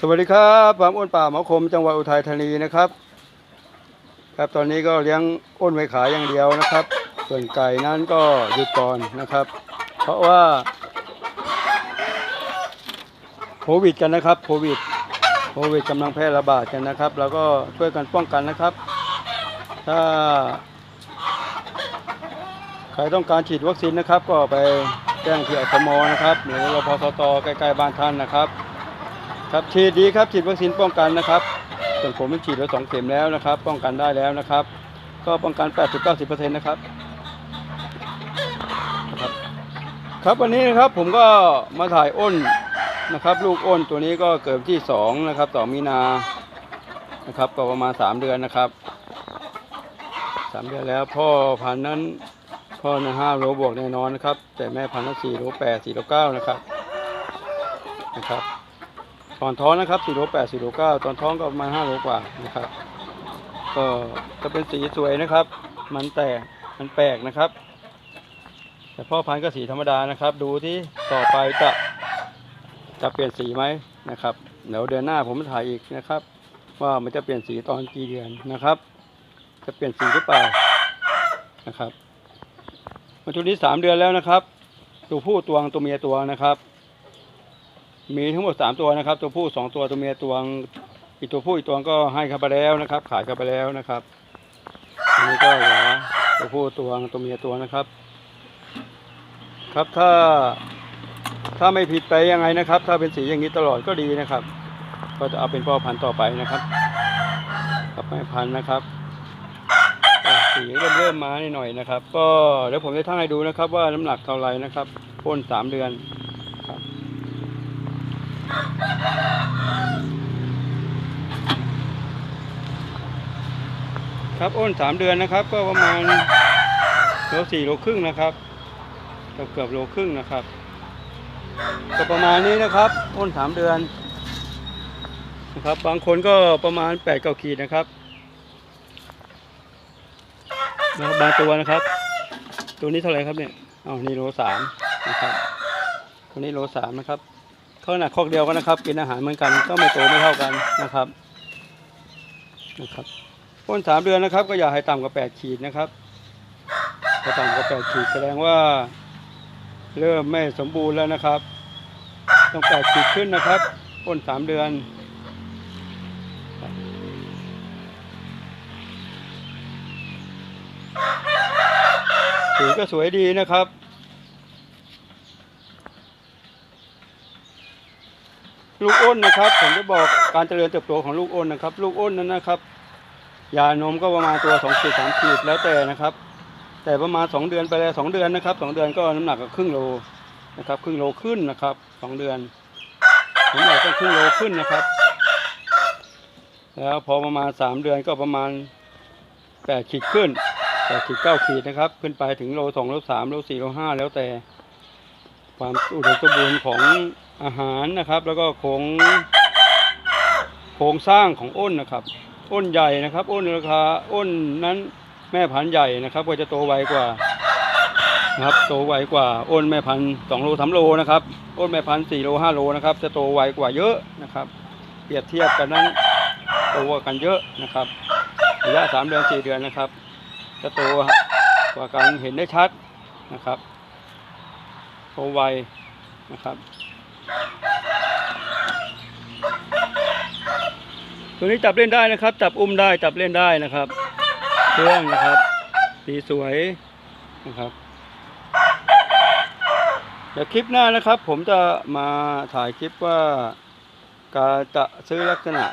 สวัสดีครับผมอ้นป่าหมอคมจังหวัดอุทัยธานีนะครับ ครับตอนนี้ก็เลี้ยงอ้นไว้ขายอย่างเดียวนะครับ ส่วนไก่นั้นก็หยุดก่อนนะครับ เพราะว่าโควิดกันนะครับโควิดโควิดกำลังแพร่ระบาดกันนะครับ แล้วก็ช่วยกันป้องกันนะครับ ถ้าใครต้องการฉีดวัคซีนนะครับ ก็ไปแจ้งที่อสมนะครับหรือรพสตใกล้ๆบ้านท่านนะครับ ครับฉีดดีครับฉีดวัคซีนป้องกันนะครับส่วนผมมันฉีดไปสองเข็มแล้วนะครับ ป้องกันได้แล้วนะครับ ก็ป้องกัน 80-90%นะครับนะครับ ครับวันนี้นะครับผมก็มาถ่ายอ้นนะครับ ลูกอ้นตัวนี้ก็เกิดที่2นะครับ2มีนานะครับ ก็ประมาณ 3 เดือนนะครับ3เดือนแล้วพ่อพันธุ์นั้นพ่อนะห้าโลบวกแน่นอนนะครับ แต่แม่พันธุ์นั้นสี่โลแปดสี่โลเก้านะครับนะครับ ตอนท้องนะครับ4โล8 4โล9ตอนท้องก็ประมาณ5โลกว่านะครับ ก็จะเป็นสีสวยนะครับ มันแตกมันแปลกนะครับ แต่พ่อพันธุ์ก็สีธรรมดานะครับ ดูที่ต่อไปจะจะเปลี่ยนสีไหมนะครับเดี๋ยวเดือนหน้าผมจะถ่ายอีกนะครับ ว่ามันจะเปลี่ยนสีตอนกี่เดือนนะครับ จะเปลี่ยนสีหรือเปล่านะครับมาชุดนี้สามเดือนแล้วนะครับ ตัวผู้ตวงตัวเมียตัวนะครับ มีทั้งหมดสามตัวนะครับ ตัวผู้สองตัวตัวเมียตัวอีกตัวผู้อีกตัวก็ให้เข้าไปแล้วนะครับ ขายเข้าไปแล้วนะครับอันนี้ก็เหลือตัวผู้ตัวตัวเมียตัวนะครับ ครับถ้าถ้าไม่ผิดไปยังไงนะครับ ถ้าเป็นสีอย่างนี้ตลอดก็ดีนะครับ ก็จะเอาเป็นพ่อพันธุ์ต่อไปนะครับกับแม่พันธุ์นะครับสีเริ่มเริ่มมาหน่อยๆนะครับ ก็เดี๋ยวผมจะทั้งให้ดูนะครับ ว่าน้ำหนักเท่าไหร่นะครับพ่นสามเดือน ครับอ้นสามเดือนนะครับ ก็ประมาณโลสี่โลครึ่งนะครับเกือบเกือบโลครึ่งนะครับ ก็ประมาณนี้นะครับอ้นสามเดือนนะครับ บางคนก็ประมาณแปดเก้าขีดนะครับแล้วบางตัวนะครับ ตัวนี้เท่าไหร่ครับเนี่ยอ๋อนี่โลสามนะครับตัวนี้โลสามนะครับเขาหนักคอกเดียวกันนะครับ กินอาหารเหมือนกันก็ไม่โตไม่เท่ากันนะครับนะครับ ต้นสามเดือนนะครับ ก็อย่าให้ต่ำกว่าแปดขีดนะครับถ้าต่ำกว่าแปดขีดแสดงว่า เริ่มไม่สมบูรณ์แล้วนะครับ ต้องแปดขีดขึ้นนะครับต้นสามเดือนสีก็สวยดีนะครับลูกอ้นนะครับ ผมจะบอกการเจริญเติบโตของลูกอ้นนะครับ ลูกอ้นนั้นนะครับ ยานมก็ประมาณตัวสองขีดสามขีดแล้วแต่นะครับ แต่ประมาณสองเดือนไปแล้วสองเดือนนะครับสองเดือนก็น้ำหนักก็ครึ่งโลนะครับ ครึ่งโลขึ้นนะครับสองเดือนน้ำหนักก็ครึ่งโลขึ้นนะครับ แล้วพอประมาณสามเดือนก็ประมาณแปดขีดขึ้นแปดขีดเก้าขีดนะครับ ขึ้นไปถึงโลสองโลสามโลสี่โลห้าแล้วแต่ความอุดมสมบูรณ์ของอาหารนะครับ แล้วก็โครงโครงสร้างของอ้นนะครับ อ้นใหญ่นะครับ อ้นราคาอ้นนั้นแม่พันธุ์ใหญ่นะครับ ก็จะโตไวกว่านะครับโตไวกว่าอ้นแม่พันธุ์สองโลสามโลนะครับอ้นแม่พันธุ์สี่โลห้าโลนะครับ จะโตไวกว่าเยอะนะครับ เปรียบเทียบกันนั้นโตกว่ากันเยอะนะครับระยะสามเดือนสี่เดือนนะครับ จะโตกว่ากันเห็นได้ชัดนะครับโตไวนะครับ ตัวนี้จับเล่นได้นะครับ จับอุ้มได้จับเล่นได้นะครับเครื่องนะครับสีสวยนะครับเดี๋ยวคลิปหน้านะครับ ผมจะมาถ่ายคลิปว่าการจะซื้อลักษณะ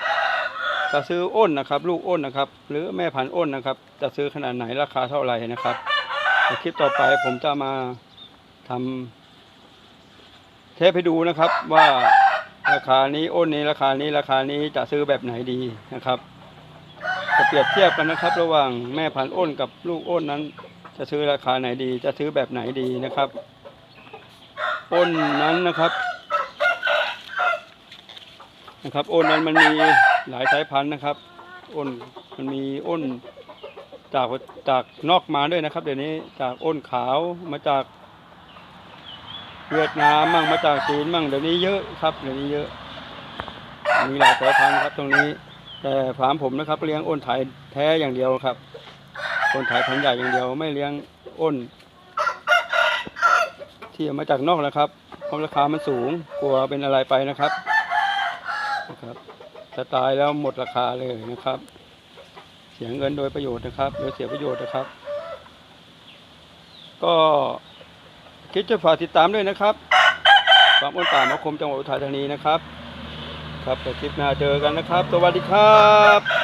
จะซื้ออ้นนะครับ ลูกอ้นนะครับ หรือแม่พันธุ์อ้นนะครับ จะซื้อขนาดไหนราคาเท่าไหร่นะครับคลิปต่อไปผมจะมาทำเทปให้ดูนะครับว่า ราคานี้อ้นนี้ราคานี้ราคานี้จะซื้อแบบไหนดีนะครับ จะเปรียบเทียบกันนะครับ ระหว่างแม่พันธุ์อ้นกับลูกอ้นนั้น จะซื้อราคาไหนดี จะซื้อแบบไหนดีนะครับ อ้นนั้นนะครับ นะครับอ้นนั้นมันมีหลายสายพันธุ์นะครับอ้นมันมีอ้นจากจากนอกมาด้วยนะครับ เดี๋ยวนี้จากอ้นขาวมาจาก เวียดนามมั่งมาจากจีนมั่งเดี๋ยวนี้เยอะครับเดี๋ยวนี้เยอะ มีหลายสายพันธุ์ครับตรงนี้ แต่ฟาร์มผมนะครับ เลี้ยงอ้นไทยแท้อย่างเดียวครับอ้นไทยพันธุ์ใหญ่อย่างเดียวไม่เลี้ยงอ้น ที่มาจากนอกนะครับเพราะราคามันสูงกลัวเป็นอะไรไปนะครับนะครับจะตายแล้วหมดราคาเลยนะครับ เสียเงินโดยประโยชน์นะครับโดยเสียประโยชน์นะครับ ก็ คิดจะฝากติดตามด้วยนะครับฟาร์มอ้นป่ามาคมจังหวัดอุทัยธานีนะครับ ครับแต่คลิปหน้าเจอกันนะครับ สวัสดีครับ